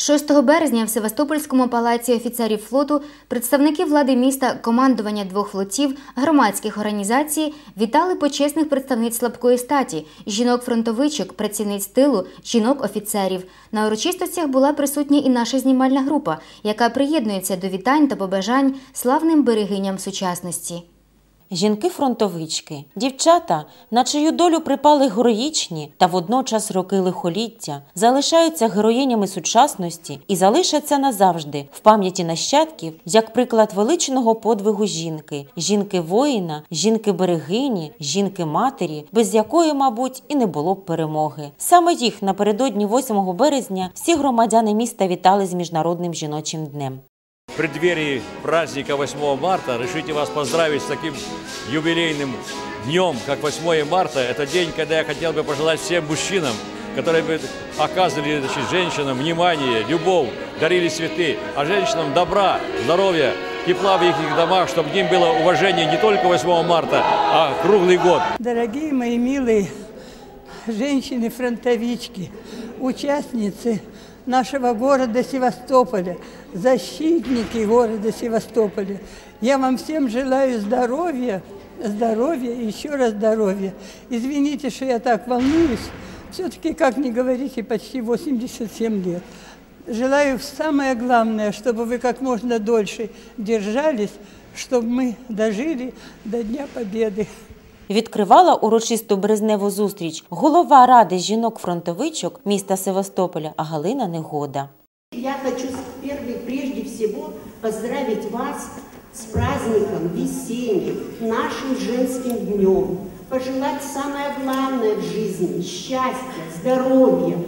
6 березня в Севастопольському палаці офіцерів флоту представники влади міста, командування двох флотів, громадських організацій вітали почесних представниць слабкої статі, жінок-фронтовичок, працівниць тилу, жінок-офіцерів. На урочистостях була присутня і наша знімальна група, яка приєднується до вітань та побажань славним берегиням сучасності. Жінки-фронтовички, дівчата, на чию долю припали героїчні та водночас роки лихоліття, залишаються героїнями сучасності і залишаться назавжди в пам'яті нащадків як приклад величного подвигу жінки, жінки-воїна, жінки-берегині, жінки-матері, без якої, мабуть, і не було б перемоги. Саме їх напередодні 8 березня всі громадяни міста вітали з міжнародним жіночим днем. В преддверии праздника 8 марта решите вас поздравить с таким юбилейным днем, как 8 марта. Это день, когда я хотел бы пожелать всем мужчинам, которые бы оказывали значит, женщинам внимание, любовь, дарили цветы, а женщинам добра, здоровья, тепла в их домах, чтобы к было уважение не только 8 марта, а круглый год. Дорогие мои милые женщины-фронтовички, участницы нашего города Севастополя, защитники города Севастополя, я вам всем желаю здоровья, здоровья и еще раз здоровья. Извините, что я так волнуюсь, все-таки, как не говорите, почти 87 лет. Желаю самое главное, чтобы вы как можно дольше держались, чтобы мы дожили до Дня Победы. Відкривала урочисту березневу зустріч голова ради жінок-фронтовичок міста Севастополя Галина Негода. Я хочу первый, прежде всего поздравить вас с праздником весенним, нашим женским днем. Пожелать самое главное в жизни – счастья, здоровья,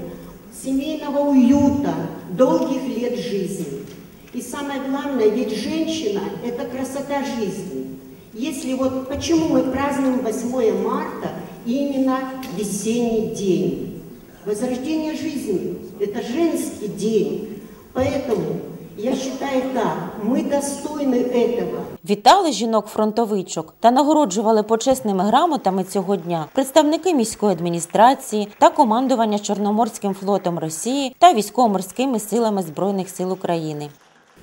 семейного уюта, долгих лет жизни. И самое главное, ведь женщина – это красота жизни. Если вот почему мы празднуем 8 марта именно весенний день? Возрождение жизни – это женский день. Поэтому я считаю так, мы достойны этого. Вітали жінок-фронтовичок та нагороджували почесними грамотами цього дня представники міської адміністрації та командування Чорноморським флотом Росії та військово-морськими силами Збройних сил України.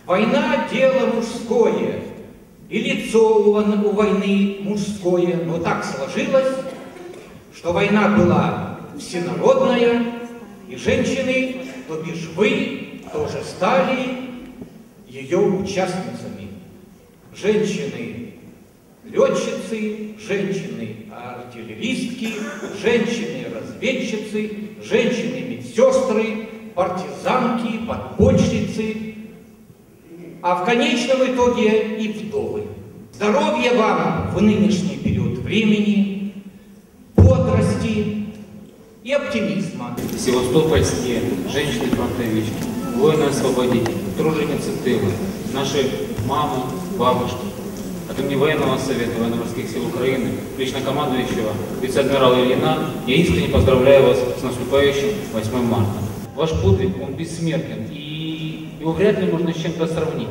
Война – дело мужское, И лицо у, войны мужское. Но так сложилось, что война была всенародная, и женщины, то бишь вы, тоже стали ее участницами. Женщины-летчицы, женщины-артиллеристки, женщины-разведчицы, женщины-медсестры, партизанки, подпольщицы, а в конечном итоге и вдовы. Здоровья вам в нынешний период времени, бодрости и оптимизма. Севастопольские женщины-фронтовички, воины-освободители, труженицы тыла, наши мамы, бабушки. От имени военного совета военно-морских сил Украины, лично командующего вице-адмирала Ильина, я искренне поздравляю вас с наступающим 8 марта. Ваш подвиг, он бессмертен, и его вряд ли можно с чем-то сравнить.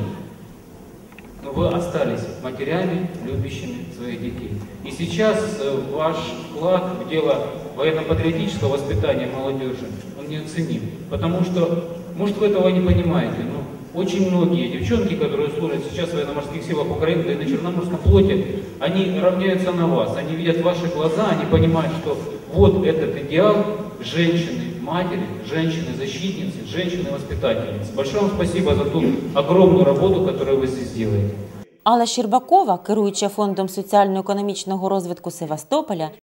Но вы остались матерями, любящими своих детей. И сейчас э, ваш вклад в дело военно-патриотического воспитания молодежи, он неоценим. Потому что, может, вы этого не понимаете, но очень многие девчонки, которые служат сейчас в военно-морских силах Украины, да и на Черноморском флоте, они равняются на вас, они видят ваши глаза, они понимают, что вот этот идеал женщины, матери, женщины-защитницы, женщины-воспитательницы. Большое вам спасибо за ту огромную работу, которую вы здесь делаете. Алла Щербакова, керуюча фондом соціально-економічного розвитку Севастополя,